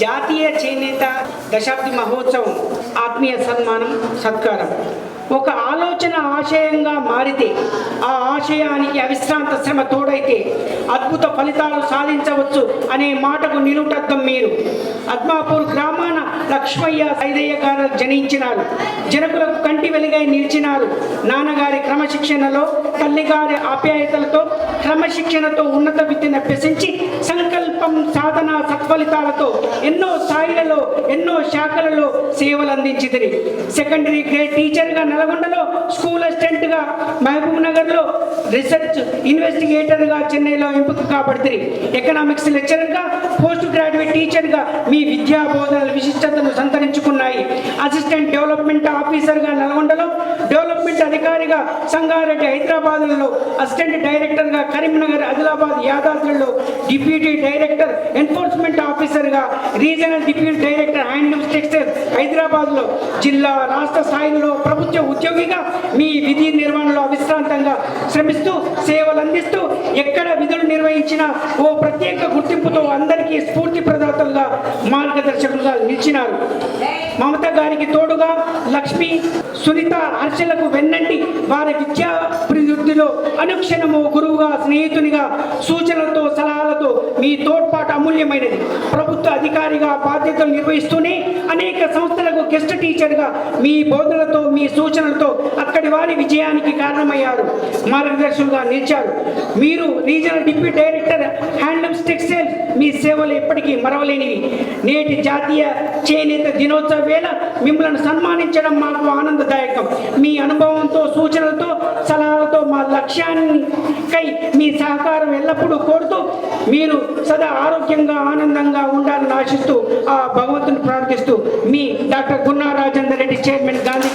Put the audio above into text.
జాతీయ చేనేత దశాబ్ది మహోత్సవం ఆత్మీయ సన్మానం సత్కారం. ఒక ఆలోచన ఆశయంగా మారితే ఆ ఆశయానికి అవిశ్రాంత శ్రమ తోడైతే అద్భుత ఫలితాలు సాధించవచ్చు అనే మాటకు నిలుటద్దం మీరు. అద్మాపూర్ గ్రామాన లక్ష్మయ్య సైదయ్య గారు జనించినారు. జనకులకు కంటి వెలుగై నిలిచినారు. నాన్నగారి క్రమశిక్షణలో తల్లిగారి ఆప్యాయతలతో క్రమశిక్షణతో ఉన్నత విద్యను అభ్యసించి సంకల్పం సాధన సత్ఫలితాలతో ఎన్నో స్థాయిలలో ఎన్నో శాఖలలో సేవలు అందించిదిరి సెకండరీ గ్రేడ్ టీచర్గా నల్గొండలో స్కూల్ అసిస్టెంట్గా మహబూబ్ నగర్లో రీసెర్చ్ ఇన్వెస్టిగేటర్గా చెన్నైలో ఎంపిక కాబడుతుంది ఎకనామిక్స్ లెక్చరర్గా పోస్ట్ గ్రాడ్యుయేట్ టీచర్గా మీ విద్యా బోధనల విశిష్టతను సంతరించుకున్నాయి. అసిస్టెంట్ డెవలప్మెంట్ ఆఫీసర్గా నల్గొండలో డెవలప్మెంట్ సంగారెడ్డి హైదరాబాద్లో అసిస్టెంట్ డైరెక్టర్గా కరీంనగర్ ఆదిలాబాద్ యాదాద్రిలో డిప్యూటీ డైరెక్టర్ ఎన్ఫోర్స్మెంట్ ఆఫీసర్గా regional deputy director handlooms textile హైదరాబాద్లో జిల్లా రాష్ట్ర స్థాయిలో ప్రభుత్వ ఉద్యోగిగా మీ విధి నిర్వహణలో అవిశ్రాంతంగా శ్రమిస్తూ సేవలు అందిస్తూ ఎక్కడ విధులు నిర్వహించినా ఓ ప్రత్యేక గుర్తింపుతో అందరికీ స్ఫూర్తి ప్రదాతలుగా మార్గదర్శకులుగా నిలిచినారు. మమత గారికి తోడుగా లక్ష్మి సునీత హర్షలకు వెన్నంటి వారి విద్యాభివృద్ధిలో అనుక్షణము గురువుగా స్నేహితునిగా సూచనలతో సలహాలతో మీ తోడ్పాటు అమూల్యమైనది. ప్రభుత్వ అధికారిగా బాధ్యతలు నిర్వహిస్తూనే అనేక సంస్థలకు గెస్ట్ టీచర్గా మీ బోధనలతో మీ సూచనలతో అక్కడి వారి విజయానికి కారణమయ్యారు. మార్గదర్శకులుగా నిలిచారు. మీరు regional deputy director handlooms textiles మీ సేవలు ఎప్పటికీ మరవలేనివి. నేటి జాతీయ చేనేత దినోత్సవ వేళ మిమ్మల్ని సన్మానించడం మాకు ఆనందదాయకం. మీ అనుభవంతో సూచనలతో సలహాలతో మా లక్ష్యానికై మీ సహకారం ఎల్లప్పుడూ కోరుతూ మీరు సదా ఆరోగ్యంగా ఆనందంగా ఉండాలని ఆశిస్తూ ఆ భగవంతుని ప్రార్థిస్తూ మీ డాక్టర్ గున్నా రాజేందర్ రెడ్డి చైర్మన్ గాంధీ